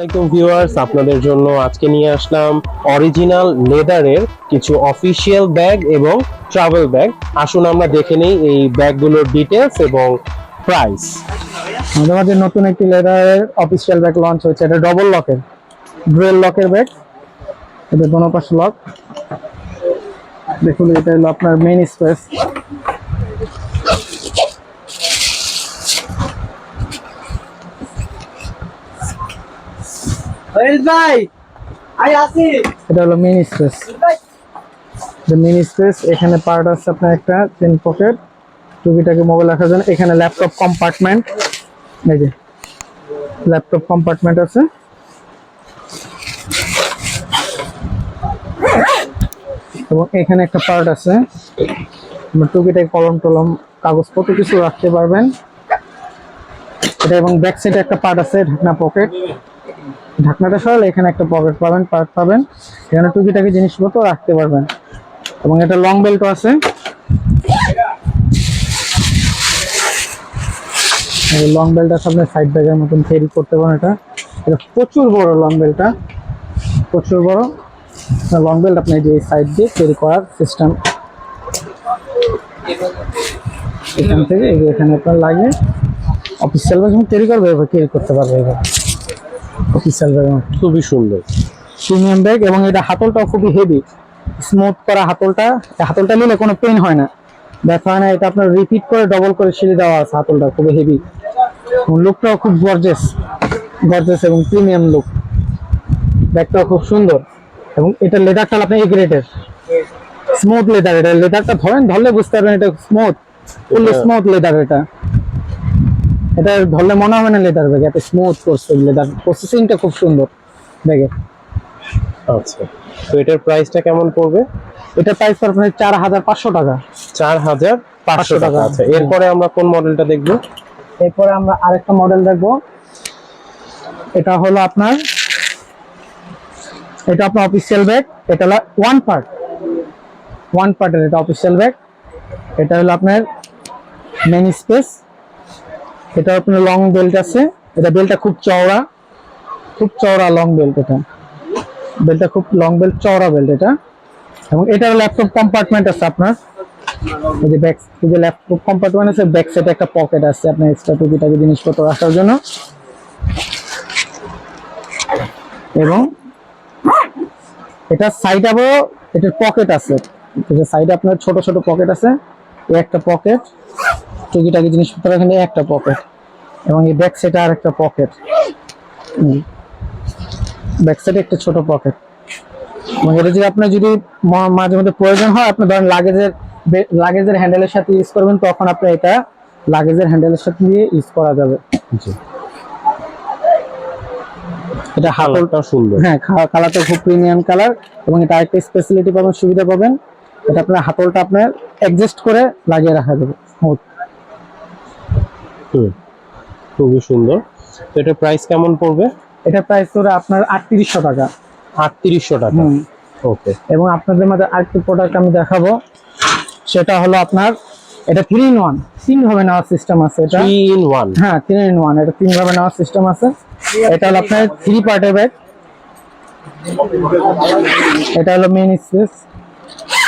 আসসালামাইকুম ভিউয়ার্স, আপনাদের জন্য আজকে নিয়ে আসলাম অরিজিনাল লেদারের কিছু অফিসিয়াল ব্যাগ এবং ট্রাভেল ব্যাগ। আসুন আমরা দেখে নিই এই ব্যাগগুলোর ডিটেলস এবং প্রাইস। আমাদের নতুন একটি লেদারের অফিসিয়াল ব্যাগ লঞ্চ হয়েছে। এটা ডবল লকের ডুয়েল লকের ব্যাগ। এটা দোনো পাশে লক দেখুন, এটা হলো আপনার মেইন স্পেস ভাই আই আসি। এটা হলো স্পেস মেইন স্পেস এখানে পার্ট আছে আপনার একটা চেন পকেট টুকিটাকে মোবাইল রাখার জন্য। এখানে ল্যাপটপ কম্পার্টমেন্ট এই যে ল্যাপটপ কম্পার্টমেন্ট আছে। এবং এখানে একটা পার্ট আছে। টুকিটাকে কলম টলম কাগজপত্র কিছু রাখতে পারবেন। এটা এবং ব্যাক সাইডে একটা পার্ট আছে ঢাকনা পকেট ঢাকনাটা সরালে এখানে একটা পকেট পাবেন পার্ট পাবেন। এখানে টুকিটাকি জিনিসপত্র রাখতে পারবেন। এবং এটা লং বেল্টও আছে। লং বেল্ট আছে আপনি সাইড ব্যাগের মতন ক্যারি করতে পারেন এটা। এটা প্রচুর বড় লং বেল্টটা প্রচুর বড়। লং বেল্ট আপনি যে সাইড দিয়ে ক্যারি করার সিস্টেম এখান থেকে এখানে আপনার লাগে। অফিসিয়াল যখন ক্যারি করবে, এবার তৈরি করতে পারবে এবার। অফিসিয়াল ব্যাগের মতো খুবই সুন্দর। প্রিমিয়াম ব্যাগ এবং এটা হাতলটাও খুবই হেভি স্মুথ করা হাতলটা হাতলটা নিলে কোনো পেন হয় না। ব্যথা হয় না এটা আপনার রিপিট করে ডবল করে সিঁড়ি দেওয়া আছে হাতলটা খুবই হেভি লুকটাও খুব গর্জেস গর্জেস এবং প্রিমিয়াম লুক ব্যাগটাও খুব সুন্দর। এবং এটা লেদারটা আপনি এ গ্রেডের স্মুথ লেদার এটা লেদারটা ধরেন ধরলে বুঝতে পারবেন এটা স্মুথ স্মুথ লেদার এটা। এটা ধরলে মনে হবে না লেদার ব্যাগ এত স্মুথ করছে লেদার প্রসেসিংটা খুব সুন্দর ব্যাগের আচ্ছা তো এটার প্রাইসটা কেমন পড়বে? এটা প্রাইস আপনার চার হাজার পাঁচশো টাকা। চার হাজার পাঁচশো টাকা টাকা। আচ্ছা এরপরে আমরা কোন মডেলটা দেখব? এরপরে আমরা আরেকটা মডেল দেখব। এটা হলো আপনার এটা আপনার অফিসিয়াল ব্যাগ এটা হলো ওয়ান পার্ট ওয়ান পার্টের এটা অফিসিয়াল ব্যাগ এটা হলো আপনার মেন স্পেস এটা আপনার লং বেল্ট আছে। এটা বেল্টটা খুব চওড়া। খুব চওড়া লং বেল্ট এটা। বেল্টটা খুব লং বেল্ট চওড়া বেল্ট এটা। এবং এটা ল্যাপটপ কম্পার্টমেন্ট আছে আপনার। এই যে ব্যাক এই যে ল্যাপটপ কম্পার্টমেন্ট আছে ব্যাক সাইডে একটা পকেট আছে আপনার এক্সট্রা টুকিটাকি জিনিসপত্র রাখার জন্য। এবং এটা সাইড আবার এটার পকেট আছে। এটা সাইডে আপনার ছোট ছোট পকেট আছে। একটা পকেট টুকিটাকি জিনিসপত্র এখানে একটা পকেট এবং এই ব্যাক সাইডে আর একটা পকেট ব্যাক সাইডে একটা ছোট পকেট এবং এটা যদি আপনার যদি মাঝে মধ্যে প্রয়োজন হয় আপনি ধরেন লাগেজের লাগেজের হ্যান্ডেলের সাথে ইউজ করবেন তখন আপনি এটা লাগেজের হ্যান্ডেলের সাথে দিয়ে ইউজ করা যাবে। জি। এটা হাতল কালারটা সুন্দর। হ্যাঁ কালারটা খুব প্রিমিয়াম কালার এবং এটা আরেকটা স্পেশালিটি পাবেন সুবিধা পাবেন। এটা আপনার হাতলটা আপনার অ্যাডজাস্ট করে লাগিয়ে রাখা যাবে। স্মুথ হুম খুবই সুন্দর। তো এটার প্রাইস কেমন পড়বে? এটা প্রাইস ধরে আপনার আটত্রিশশো টাকা। আটত্রিশশো টাকা। ওকে এবং আপনাদের মধ্যে আরেকটি প্রোডাক্ট আমি দেখাবো। সেটা হলো আপনার এটা থ্রি ইন ওয়ান তিন ভাবে নেওয়ার সিস্টেম আছে এটা। থ্রি ইন ওয়ান হ্যাঁ তিন ইন ওয়ান এটা তিন ভাবে নেওয়ার সিস্টেম আছে। এটা হলো আপনার থ্রি পার্টের ব্যাগ এটা হলো মেইন স্পেস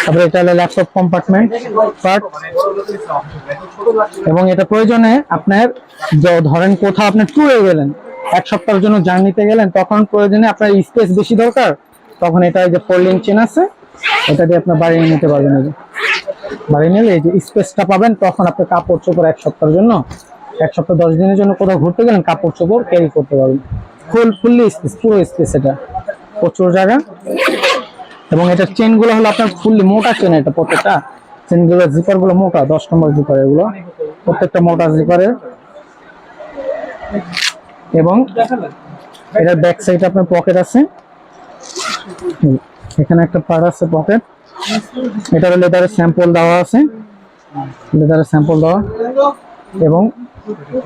তারপরে এটা হলো ল্যাপটপ কম্পার্টমেন্ট পার্ট এবং এটা প্রয়োজনে আপনার ধরেন কোথাও আপনি ট্যুরে গেলেন, এক সপ্তাহের জন্য জার্নিতে গেলেন, তখন প্রয়োজনে আপনার স্পেস বেশি দরকার। তখন এটা যে ফোল্ডিং চেন আছে, এটা দিয়ে আপনার বাড়িয়ে নিতে পারবেন বাড়ি নিলে এই যে স্পেসটা পাবেন, তখন আপনি কাপড় চোপড় এক সপ্তাহের জন্য, এক সপ্তাহ দশ দিনের জন্য কোথাও ঘুরতে গেলেন, কাপড় চোপড় ক্যারি করতে পারবেন। ফুল ফুললি স্পেস পুরো স্পেস এটা। প্রচুর জায়গা। এবং এটার চেনগুলো হলো আপনার ফুললি মোটা চেন এটা প্রত্যেকটা। চেনগুলো জিপারগুলো মোটা, দশ নম্বর জিপার এগুলো। প্রত্যেকটা মোটা জিপারের এবং এটার ব্যাক সাইডে আপনার পকেট আছে। এখানে একটা পার আছে পকেট এটার লেদারের স্যাম্পল দেওয়া আছে। লেদারের স্যাম্পল দেওয়া। এবং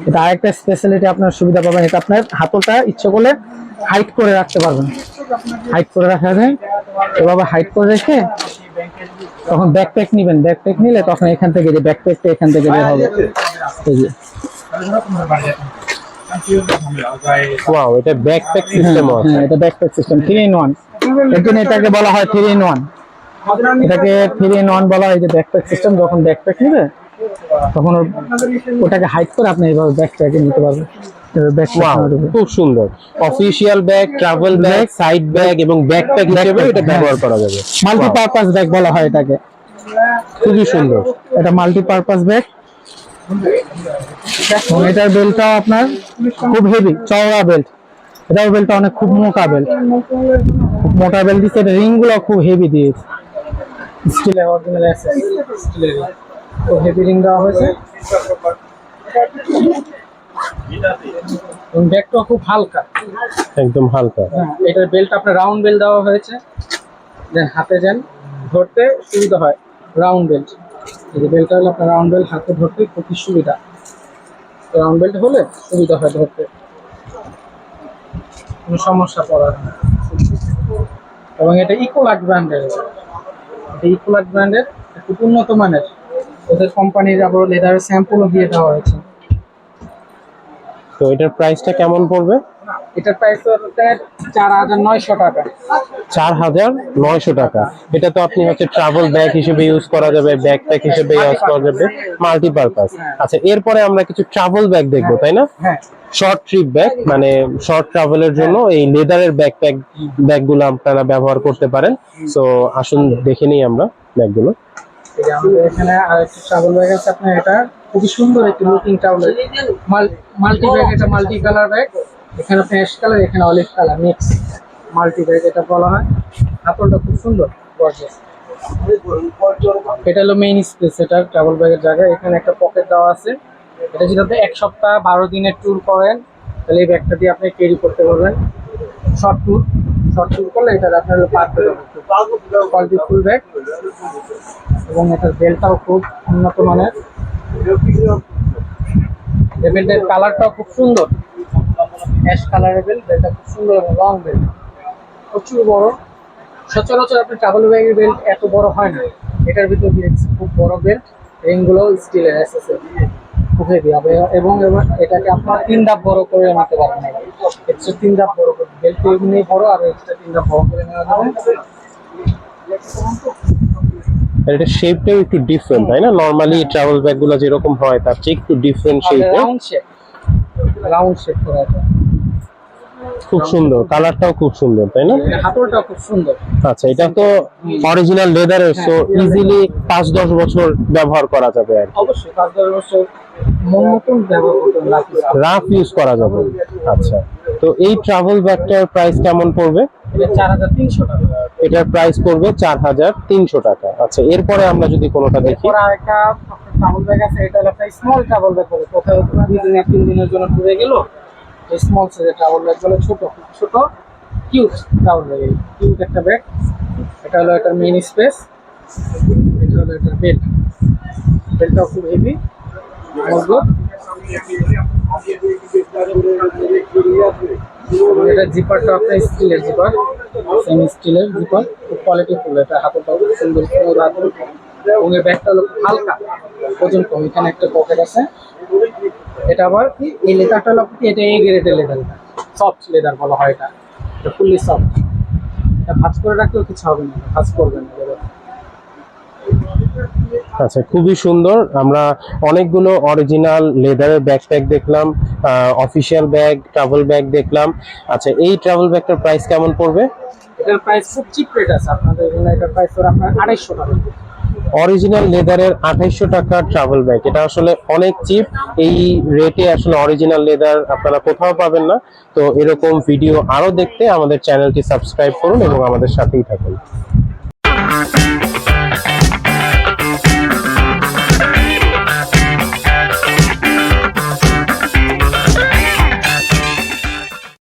এটা আরেকটা স্পেশালিটি আপনার সুবিধা পাবেন। এটা আপনার হাতলটা ইচ্ছে করলে হাইট করে রাখতে পারবেন। হাইট করে রাখা যায়। এভাবে হাইট করে রেখে তখন ব্যাকপ্যাক নিবেন। ব্যাকপ্যাক নিলে তখন এখান থেকে যে ব্যাকপ্যাকটা এখান থেকে বের হবে। এই যে। ওয়াও এটা ব্যাকপ্যাক সিস্টেম আছে। হ্যাঁ এটা ব্যাকপ্যাক সিস্টেম থ্রি ইন ওয়ানের জন্য এটাকে বলা হয় থ্রি ইন ওয়ান এটাকে থ্রি ইন ওয়ান বলা হয় যে ব্যাকপ্যাক সিস্টেম যখন ব্যাকপ্যাক নেবে তখন ওটাকে হাইট করে আপনি এইভাবে ব্যাকপ্যাকে নিতে পারবেন। খুব সুন্দর। Official bag travel bag side bag এবং ব্যাকপ্যাক হিসেবে এটা ব্যবহার করা যাবে। মাল্টিপারপাস ব্যাগ বলা হয় এটাকে। খুবই সুন্দর। এটা মাল্টিপারপাস ব্যাগ এটার বেল্টটাও আপনার খুব হেভি চওড়া বেল্ট এটাও বেল্টটা অনেক খুব মোটা বেল্ট খুব মোটা বেল্ট দিচ্ছে এটা রিংগুলো খুব হেভি দিয়েছে। স্টিলের অরিজিনাল স্টিলের খুব হেভি রিং দেওয়া হয়েছে। এবং ব্যাগটাও খুব হালকা। একদম হালকা। হ্যাঁ এটার বেল্ট আপনার রাউন্ড বেল্ট দেওয়া হয়েছে। দেন হাতে যান ধরতে সুবিধা হয় রাউন্ড বেল্ট এই বেল্টটা হলো আপনার রাউন্ড বেল্ট হাতে ধরতে খুবই সুবিধা। রাউন্ড বেল্ট হলে সুবিধা হয় ধরতে। কোনো সমস্যা পড়ার এবং এটা ইকোলাক ব্র্যান্ডের এটা ইকোলাক ব্র্যান্ডের খুব উন্নত মানের। ওদের কোম্পানির আবার লেদার স্যাম্পলও দিয়ে দেওয়া হয়েছে। তো এটার প্রাইসটা কেমন পড়বে? এটার প্রাইস চার হাজার নয়শো টাকা। চার হাজার নয়শো টাকা। এটা তো আপনি হচ্ছে ট্রাভেল ব্যাগ হিসেবে ইউজ করা যাবে ব্যাগ ব্যাকপ্যাক হিসেবে ইউজ করা যাবে মাল্টিপারপাস আচ্ছা এরপরে আমরা কিছু ট্রাভেল ব্যাগ দেখব তাই না? হ্যাঁ। শর্ট ট্রিপ ব্যাগ মানে শর্ট ট্রাভেলের জন্য এই লেদারের ব্যাগ ব্যাকপ্যাক ব্যাগগুলো আপনারা ব্যবহার করতে পারেন। সো আসুন দেখে নিই আমরা ব্যাগগুলো এখানে আরেকটি ট্রাভেল ব্যাগ আছে আপনার, এটা খুবই সুন্দর একটি লুকিং ট্রাভেল মাল্টি ব্যাগ এটা মাল্টি কালার ব্যাগ এখানে কালার এখানে কালার মাল্টি ব্যাগ এটা বলা হয়। খুব সুন্দর এটা মেইন এটা ট্রাভেল এখানে একটা পকেট দেওয়া আছে। এটা এক সপ্তাহ বারো দিনের ট্যুর করেন, তাহলে এই ব্যাগটা দিয়ে আপনি ক্যারি করতে পারবেন। শর্ট ট্যুর শর্ট ট্যুর করলে এটা আপনার কোয়ালিটি ফুল ব্যাগ এবং এটার বেল্টটাও খুব উন্নত মানের। বেল্টের কালারটাও খুব সুন্দর। অ্যাশ কালারের বেল্ট বেল্টটা খুব সুন্দর এবং লং বেল্ট প্রচুর বড়। সচরাচর আপনি ট্রাভেল ব্যাগের বেল্ট এত বড় হয় না। এটার ভিতর খুব বড় বেল্ট রিংগুলো স্টিলের এসেছে খুব দিয়ে হবে এবং এবার এটাকে আপনার তিন ধাপ বড় করে নিতে পারবেন। এক্সট্রা তিন ধাপ বড় করে বেল্ট এমনি বড় আর এক্সট্রা তিন ধাপ বড় করে নেওয়া যাবে। আর এটা শেপটাও একটু ডিফারেন্ট তাই না? নর্মালি ট্রাভেল ব্যাগগুলো যেরকম হয় তার চেয়ে একটু different shape round shape round shape করা আছে খুব সুন্দর কালারটাও খুব সুন্দর তাই না? হাতলটা খুব সুন্দর। আচ্ছা এটা তো অরিজিনাল লেদারের সো ইজিলি পাঁচ দশ বছর ব্যবহার করা যাবে আর অবশ্যই পাঁচ দশ বছর মন মতন ব্যবহার করতে হবে রাফ ইউজ করা। যাবে। আচ্ছা তো এই ট্রাভেল ব্যাগটার প্রাইস কেমন পড়বে? এটার প্রাইস পড়বে চার হাজার তিনশো টাকা। আচ্ছা এরপরে আমরা যদি কোনোটা দেখি। ট্রাভেল ব্যাগ আছে এটা একটা স্মল ট্রাভেল ব্যাগ বলে কোথাও দুই দিন এক তিন দিনের জন্য ট্যুরে গেল স্মল সাইজের ট্রাভেল ব্যাগ বলে ছোট ছোট কিউট ট্রাভেল ব্যাগ কিউট একটা ব্যাগ এটা হলো এটার মেইন স্পেস এটা হলো এটার বেল্ট বেল্টটাও খুব হেভি মজবুত। এটা জিপারটা আপনার স্টিলের জিপার সেমি স্টিলের জিপার খুব কোয়ালিটি ফুল এটা হাতটা খুব সুন্দর হাতের। এবং এই ব্যাগটা হলো হালকা, ওজন কম, এখানে একটা পকেট আছে। এটা আবার কি? এই লেদারটা হলো কি? এটা এই গ্রেডের লেদার সফট লেদার বলা হয় এটা। এটা ফুললি সফট এটা ভাঁজ করে রাখলেও কিছু হবে না। ভাঁজ করবে না আচ্ছা খুবই সুন্দর। আমরা অনেকগুলো অরিজিনাল লেদারের ব্যাকপ্যাক দেখলাম অফিসিয়াল ব্যাগ ট্রাভেল ব্যাগ দেখলাম। আচ্ছা এই ট্রাভেল ব্যাগটার প্রাইস কেমন পড়বে? এটার প্রাইস খুব চিপ রেট আছে। আপনাদের এখানে এটার প্রাইস আপনার আড়াইশো টাকা। অরিজিনাল লেদারের আঠাইশশো টাকা ট্রাভেল ব্যাগ এটা আসলে অনেক চিপ এই রেটে আসলে অরিজিনাল লেদার আপনারা কোথাও পাবেন না। তো এরকম ভিডিও আরও দেখতে আমাদের চ্যানেলটি সাবস্ক্রাইব করুন এবং আমাদের সাথেই থাকুন।